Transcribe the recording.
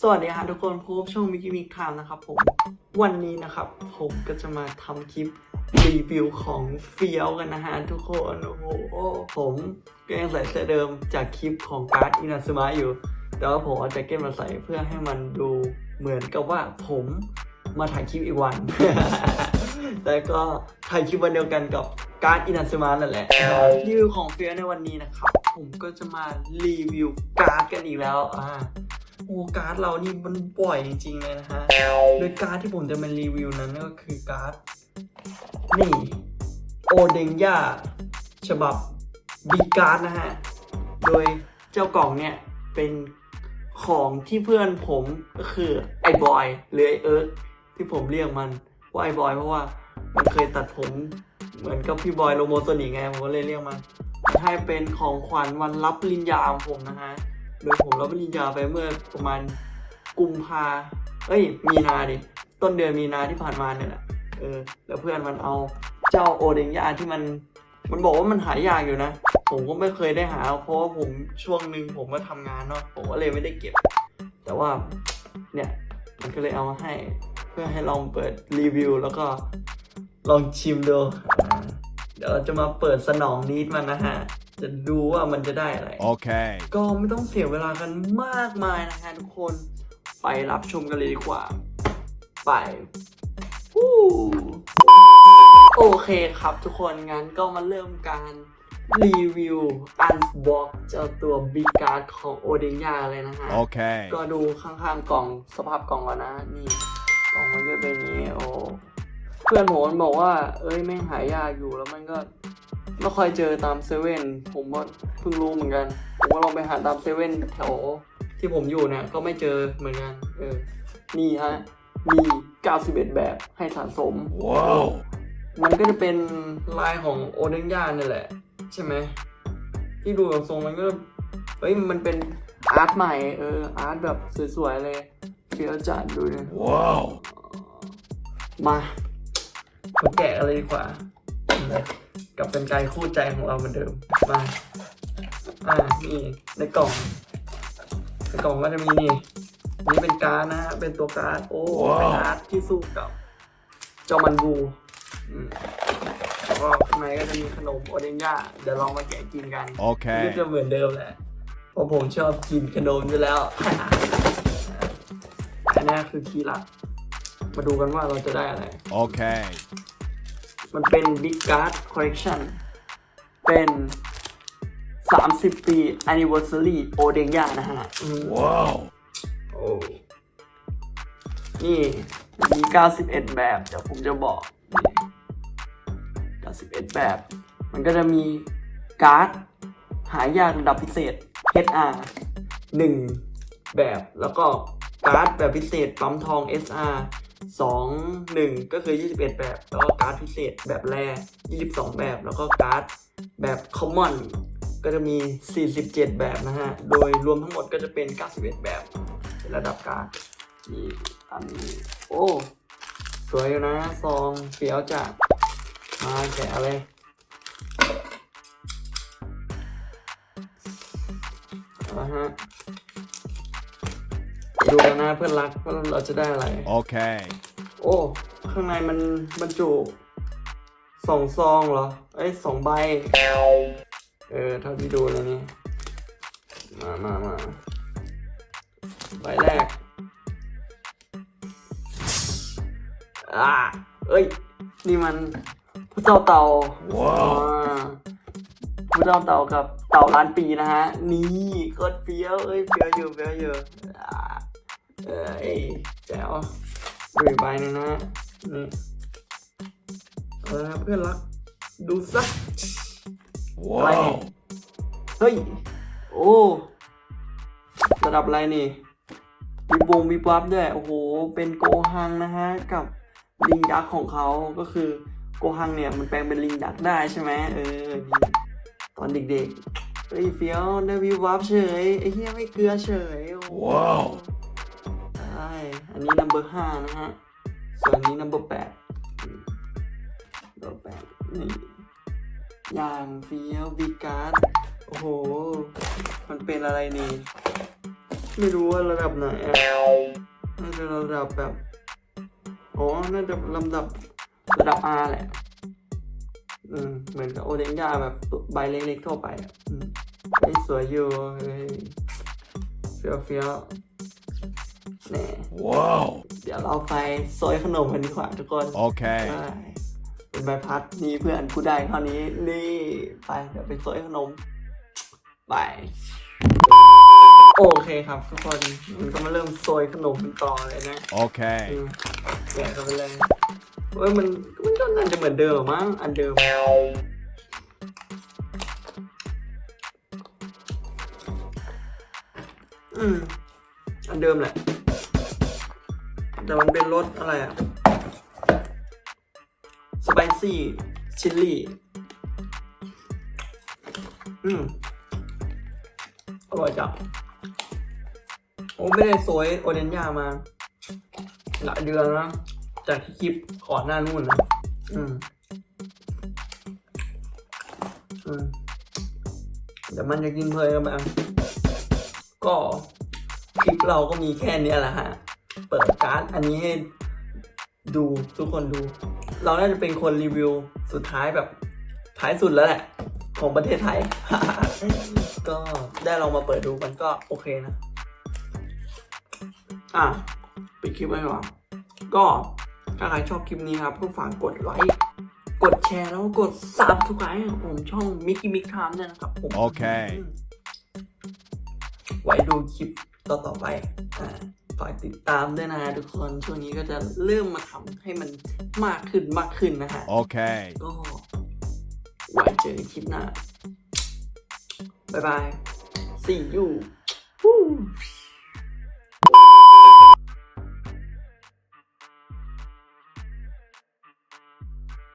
สวัสดีครับทุกคนพบช่องมิกิมิกคามนะครับผม วันนี้นะครับ ผมก็จะมาทำคลิปรีวิวของเฟี้ยวกันนะฮะทุกคนโอ้โหผมก็ยังใส่เสื้อเดิมจากคลิปของการ์ดอินาซึมะอยู่ แต่ว่าผมเอาแจ็คเก็ตมาใส่เพื่อให้มันดูเหมือนกับว่าผมมาถ่ายคลิปอีกวัน แต่ก็ถ่ายคลิปวันเดียวกันกับการ์ดอินาซึมะนั่นแหละรีวิวของเฟี้ยวในวันนี้นะครับ ผมก็จะมารีวิวการ์ดกันอีกแล้วอ่า โอ้การ์ดเรานี่มันบ่อยจริงๆเลยนะฮะ โดยการ์ดที่ผมจะมารีวิวนั้นก็คือการ์ดนี่โอเดงย่าฉบับบีการ์ดนะฮะ โดยเจ้ากล่องเนี่ยเป็นของที่เพื่อนผมก็คือไอ้บอยหรือไอ้เอิร์กที่ผมเรียกมันว่าไอ้บอยเพราะว่ามันเคยตัดผมเหมือนกับพี่บอยโลโมโซนิไงผมก็เลยเรียกมันให้เป็นของขวัญวันรับปริญญาของผมนะฮะ โดยผมรับปริญญาไปเมื่อประมาณกุมภาเอ้ย มีนาดิ ต้นเดือนมีนาที่ผ่านมาเนี่ยแหละ เออ แล้วเพื่อนมันเอาเจ้าโอเดงยาที่มัน มันบอกว่ามันหายากอยู่นะ ผมก็ไม่เคยได้หา เพราะว่าผมช่วงหนึ่งผมก็ทำงานเนาะ ผมก็เลยไม่ได้เก็บ แต่ว่า เนี่ย มันก็เลยเอามาให้ เพื่อให้ลองเปิดรีวิว แล้วก็ลองชิมดู เดี๋ยวเราจะมาเปิดสนองนิดมันนะฮะ จะดูว่ามันจะได้อะไร Okay. ก็ไม่ต้องเสียเวลากันมากมายนะฮะทุกคนไปรับชมกันเลยดีกว่า ไปวู้โอเคครับทุกคนงั้นก็มาเริ่มการรีวิวอันบ็อกเจ้าตัวบิ๊กการ์ดของโอเดนยาเลยนะฮะ Okay. ก็ดูข้างๆกล่องสภาพกล่องก่อนนะ นี่กล่องมันก็เป็นอย่างนี้โอ้เพื่อนผมมันบอกว่า เอ้ยแม่งหายากอยู่แล้วมันก็ ไม่ค่อยเจอตามเซเว่นผมก็เพิ่งรู้เหมือนกัน ผมก็ลองไปหาตามเซเว่นแถวที่ผมอยู่เนี่ยก็ไม่เจอเหมือนกัน เออ นี่ฮะ มี 91 แบบให้สะสม Wow. มันก็จะเป็นลายของโอเดนย่านี่แหละ ใช่ไหม ที่ดูจากทรงมันก็ เฮ้ย มันเป็นอาร์ตใหม่ เออ อาร์ตแบบสวยๆเลยเฟี้ยวจัดดูดิ Wow. มา มาแกะกันเลยดีกว่า กับเป็นไกลคู่ใจของเราเหมือนเดิมมาอ่านี่ในกล่องในกล่องก็จะมีนี่นี่เป็นการ์ดนะฮะเป็นตัวการ์ดโอ้ว้าวเป็นอาร์ตที่สู้กับเจ้ามันบูอืมแล้วก็ข้างในก็จะมีขนมโอเดนย่าเดี๋ยวลองมาแกะกินกันก็ Okay. จะเหมือนเดิมแหละเพราะผมชอบกินขนมอยู่แล้วอันนี้คือคีย์หลักมาดูกันว่าเราจะได้อะไร Okay. มันเป็น Big Card Collection เป็น 30 ปี Anniversary o d e n g a นะฮะอืม Wow. โอ้ นี่ มี 91 แบบ เดี๋ยวผมจะบอกนี่91 แบบ มันก็จะมีการ์ด หายากระดับพิเศษ HR 1 แบบ แล้วก็การ์ดแบบพิเศษปั๊มทอง SR 2 1 ก็คือ 21 แบบ แล้วก็การ์ดพิเศษแบบแร22 แบบ แล้วก็การ์ดแบบ Common ก็จะมี 47 แบบนะฮะ โดยรวมทั้งหมดก็จะเป็น 91 แบบเป็นระดับการ์ดนี่ตามนี้โอ้ สวยอยู่นะซองเฟี้ยวจัดมาแกะเลยเอาละฮะ ดูกันนะเพื่อนรักว่าเราจะได้อะไร Okay. โอ้ ข้างในมันบรรจุสองซองเหรอ เอ้ยสองใบ เออเท่าที่ดูเลยนี่ มามามาใบแรก อ่า เอ้ย นี่มันพระเจ้าเต่าว้าวอ่าพระเจ้าเต่ากับเต่าล้านปีนะฮะ นี่โคตรเฟี้ยว เอ้ยเฟี้ยวอยู่เฟี้ยวอยู่อ่า เอ้ยแจ๋วดูอีกใบหนึงนะนี่เออเพื่อนรัก ดูสัก Wow. เฮ้ย โอ้ระดับอะไรนี่มีบงมีบัฟด้วย โอ้โห เป็นโกฮังนะฮะ กับลิงยักษ์ของเขาก็คือโกฮังเนี่ย มันแปลงเป็นลิงยักษ์ได้ใช่ไหมเออนี่ตอนเด็กๆเฮ้ยเฟี้ยวได้วิววับเฉยไอ้เหี้ยไม่เกลือเฉยโอ้โหว้าวใช่ อันนี้ number ห้านะฮะ ส่วนนนี้ number แปดอืม number แปดนี่อย่างเฟี้ยวบีการ์ดโอ้โห มันเป็นอะไรนี่ ไม่รู้ว่าระดับไหนอะน่าจะระดับแบบ อ๋อ น่าจะลำดับระดับ R แหละอืมเหมือนกับโอเดนยาแบบใบเล็กๆทั่วไปอะอืมไอ้สวยอยู่เฮ้ยเฟี้ยวเฟี้ยว แหน่ Wow. เดี๋ยวเราไปซอยขนมกันดีกว่าทุกคน Okay. ใช่เป็นใบพัดนี่เพื่อนกูได้เท่านี้นี่ไปเดี๋ยวไปซอยขนมไปโอเคครับทุกคนมันก็มาเริ่มซอยขนมกันต่อเลยนะ Okay. อืมแกะเข้าไปเลยเว้ยมันมันก็น่าจะเหมือนเดิมหรอมั้งอันเดิมอืมอันเดิมแหละ แต่มันเป็นรสอะไรอะสไปซี่ชิลลี่ อืม อร่อยจังโอ้ไม่ได้โซยโอเดนยามาหลายเดือนแล้วนะจากที่คลิปก่อนหน้านู่นนะอืม อืมเดี๋ยวมันจะกินเพลินกันบ้างก็คลิปเราก็มีแค่เนี้ยแหละฮะ เปิดการ์ดอันนี้ให้ดูทุกคนดู เราน่าจะเป็นคนรีวิวสุดท้ายแบบท้ายสุดแล้วแหละ ของประเทศไทย ก็ได้ลองมาเปิดดูมันก็โอเคนะ อะปิดคลิปไว้ก่อนก็ถ้าใครชอบคลิปนี้ครับก็ฝากกดไลค์กดแชร์แล้วก็กด subscribe ให้ผมช่องมิกกี้มิกไทม์ด้วยนะครับผมโอเค ไว้ดูคลิปต่อๆไปอ่า ฝากติดตามด้วยนะฮะทุกคนช่วงนี้ก็จะเริ่มมาทำให้มันมากขึ้นมากขึ้นนะฮะ Okay. ก็ไว้เจอกันคลิปหน้า บ๊ายบาย see you Woo